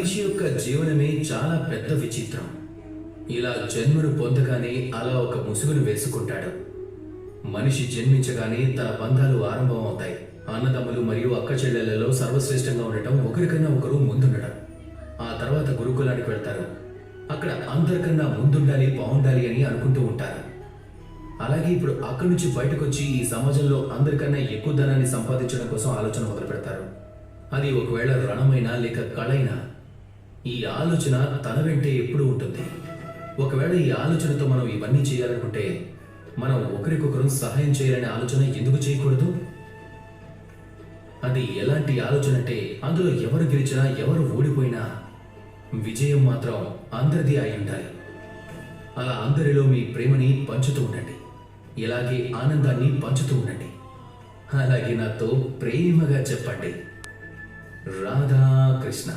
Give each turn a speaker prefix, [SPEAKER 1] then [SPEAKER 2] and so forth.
[SPEAKER 1] మనిషి యొక్క జీవనమే చాలా పెద్ద విచిత్రం. ఇలా జన్మను పొందగానే అలా ఒక ముసుగును వేసుకుంటాడు. మనిషి జన్మించగానే తన బంధాలు ఆరంభం అవుతాయి అన్నదమ్ములు మరియు అక్క చెల్లెలలో సర్వశ్రేష్టంగా ఉండటం ఒకరికన్నా ఒకరు ముందుండడం. ఆ తర్వాత గురుకులానికి వెళ్తారు. అక్కడ అందరికన్నా ముందుండాలి బాగుండాలి అని అనుకుంటూ ఉంటారు. అలాగే ఇప్పుడు అక్కడి నుంచి బయటకు వచ్చి ఈ సమాజంలో అందరికన్నా ఎక్కువ ధనాన్ని సంపాదించడం కోసం ఆలోచన మొదలు పెడతారు అది ఒకవేళ రణమైనా లేక కళైనా ఈ ఆలోచన తన వెంటే ఎప్పుడూ ఉంటుంది. ఒకవేళ ఈ ఆలోచనతో మనం ఇవన్నీ చేయాలనుకుంటే మనం ఒకరికొకరు సహాయం చేయాలనే ఆలోచన ఎందుకు చేయకూడదు? అది ఎలాంటి ఆలోచన అంటే అందులో ఎవరు గెలిచినా ఎవరు ఓడిపోయినా విజయం మాత్రం అందరిది అయి ఉండాలి. అలా అందరిలో మీ ప్రేమని పంచుతూ ఉండండి. ఇలాగే ఆనందాన్ని పంచుతూ ఉండండి. అలాగే నాతో ప్రేమగా చెప్పండి. రాధాకృష్ణ.